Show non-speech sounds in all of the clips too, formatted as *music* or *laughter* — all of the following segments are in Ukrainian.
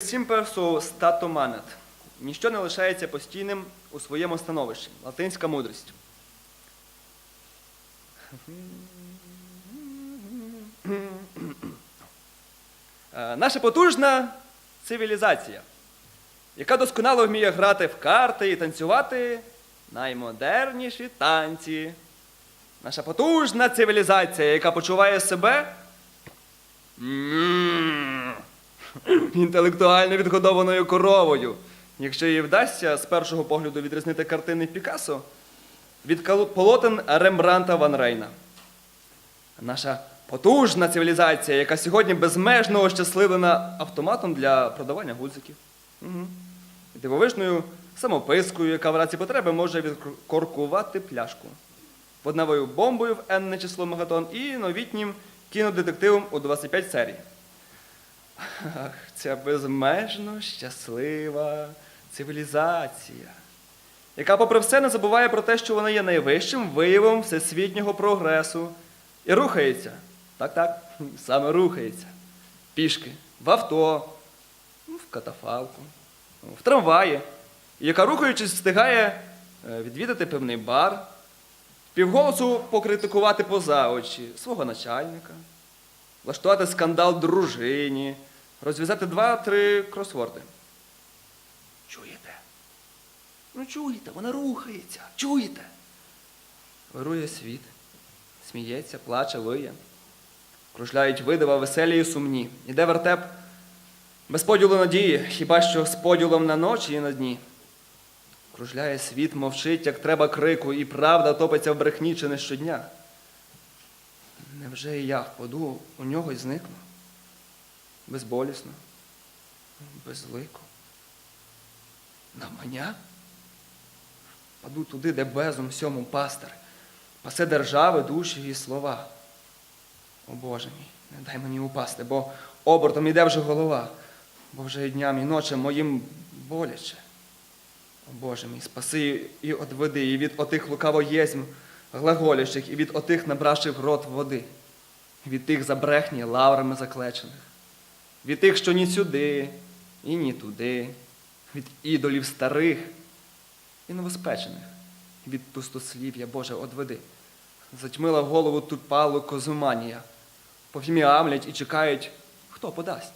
Simper su stato. Ніщо не лишається постійним у своєму становищі. Латинська мудрість. Е, Наша потужна цивілізація, яка досконало вміє грати в карти і танцювати наймодерніші танці. Наша потужна цивілізація, яка почуває себе інтелектуально відгодованою коровою. Якщо їй вдасться з першого погляду відрізнити картини Пікассо від полотен Рембранта Ван Рейна. Наша потужна цивілізація, яка сьогодні безмежно ощасливлена автоматом для продавання гудзиків. Угу. Дивовижною самопискою, яка в разі потреби може відкоркувати пляшку. Водневою бомбою в енне число мегатон і новітнім кінодетективом у 25 серій. Ах, ця безмежно щаслива цивілізація, яка, попри все, не забуває про те, що вона є найвищим виявом всесвітнього прогресу і рухається. Так, так, *laughs* саме рухається. Пішки, в авто, в катафалку, в трамваї, яка, рухаючись, встигає е, відвідати певний бар, півголосу покритикувати поза очі свого начальника, влаштувати скандал дружині, розв'язати два-три кросворди. Чуєте? Ну чуєте, вона рухається, чуєте? Вирує світ, сміється, плаче, виє. Кружляють видива веселі і сумні. Іде вертеп без поділу надії, хіба що з поділом на ночі і на дні. Кружляє світ, мовчить, як треба крику, і правда топиться в брехні чи не щодня. Невже і я впаду у нього й зникну? Безболісно, безлико. Навмання? Паду туди, де безум сьому пастир, пасе держави, душі і слова. О Боже мій, не дай мені упасти, бо обортом іде вже голова, бо вже і дням, і ночем моїм боляче. О Боже мій, спаси і одведи, і від отих лукавоєзм глаголящих, і від отих набравших рот води, і від тих забрехні лаврами заклечених, від тих, що ні сюди, і ні туди, від ідолів старих і новоспечених, від пустослів'я, Боже, одведи. Затьмила голову тупалу козуманія, повім'ямлять і чекають, хто подасть.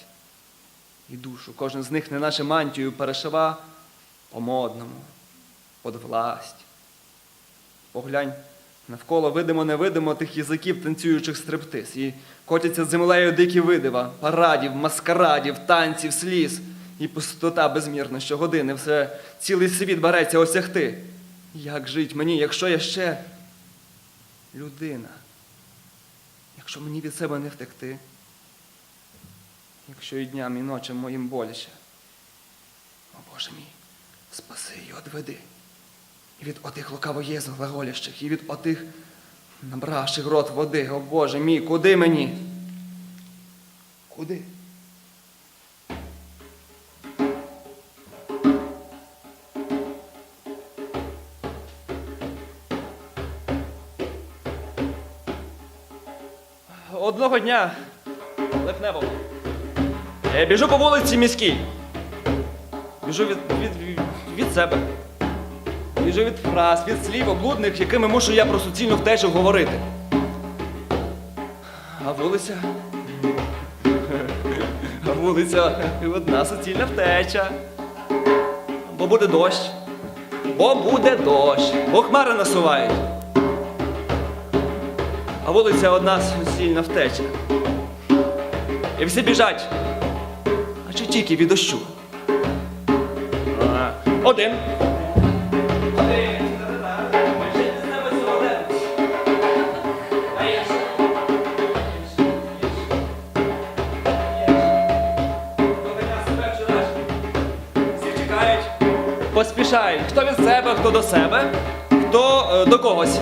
І душу кожен з них, неначе мантію, перешива по-модному, под власть. Поглянь, навколо видимо-невидимо тих язиків танцюючих стриптиз, і котяться землею дикі видива, парадів, маскарадів, танців, сліз, і пустота безмірна щогодини, все цілий світ береться осягти. Як жить мені, якщо я ще людина? Якщо мені від себе не втекти, якщо і дням, і ночем моїм боляче. О Боже мій, спаси і одведи. І від отих лукавоєз глаголящих, і від отих набравших рот води, о Боже мій, куди мені? Куди? Одного дня липневого. Я біжу по вулиці міській. Біжу від, від, від, від себе. Біжу від фраз, від слів облудних, якими мушу я про суцільну втечу говорити. А вулиця. А вулиця одна суцільна втеча. Бо буде дощ. Бо буде дощ. Бо хмари насувають. А вулиця одна суцільна втеча. І всі біжать. А чи тільки від дощу? Один. Поспішають. Хто від себе, хто до себе, хто е, до когось.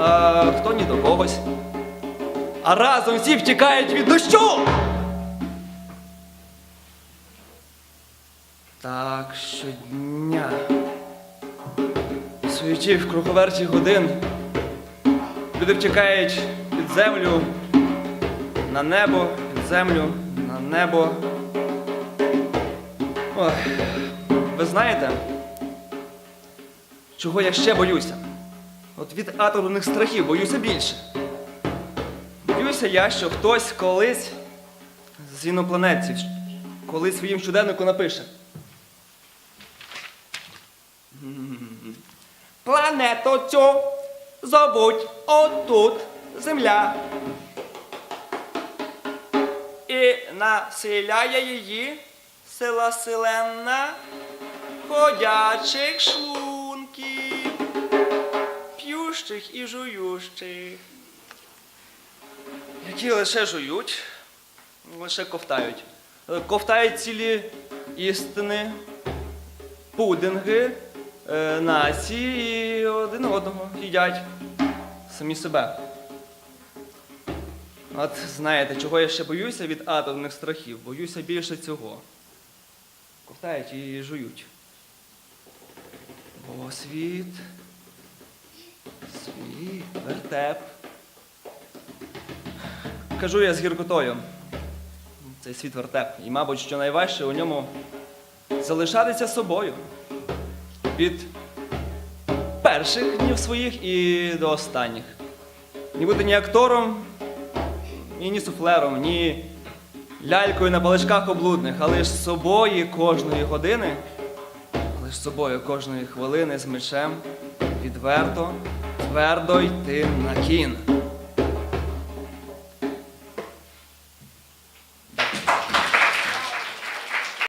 А хто ні до когось. А разом всі втікають від дощу. Так щодня. В суеті в круговерті годин. Люди втікають під землю, на небо, під землю, на небо. Ой, ви знаєте, чого я ще боюся? От від атомних страхів боюся більше. Боюся я, що хтось колись з інопланетців, колись своїм щоденнику напише. Планету цю зовуть отут Земля. І населяє її сила селена ходячих шлунків, п'ющих і жующих, які лише жують, лише ковтають. Ковтають цілі істини, пудинги, е, нації і один одного їдять самі себе. От знаєте, чого я ще боюся від атомних страхів? Боюся більше цього. Ковтають і жують. Бо світ. Світ, вертеп. Кажу я з гіркотою. Цей світ вертеп. І, мабуть, що найважче у ньому залишатися собою. Від перших днів своїх і до останніх. Не бути ні актором, ні, ні суфлером, ні лялькою на паличках облудних, але ж собою кожної години, але ж собою кожної хвилини з мечем відверто, твердо йти на кін.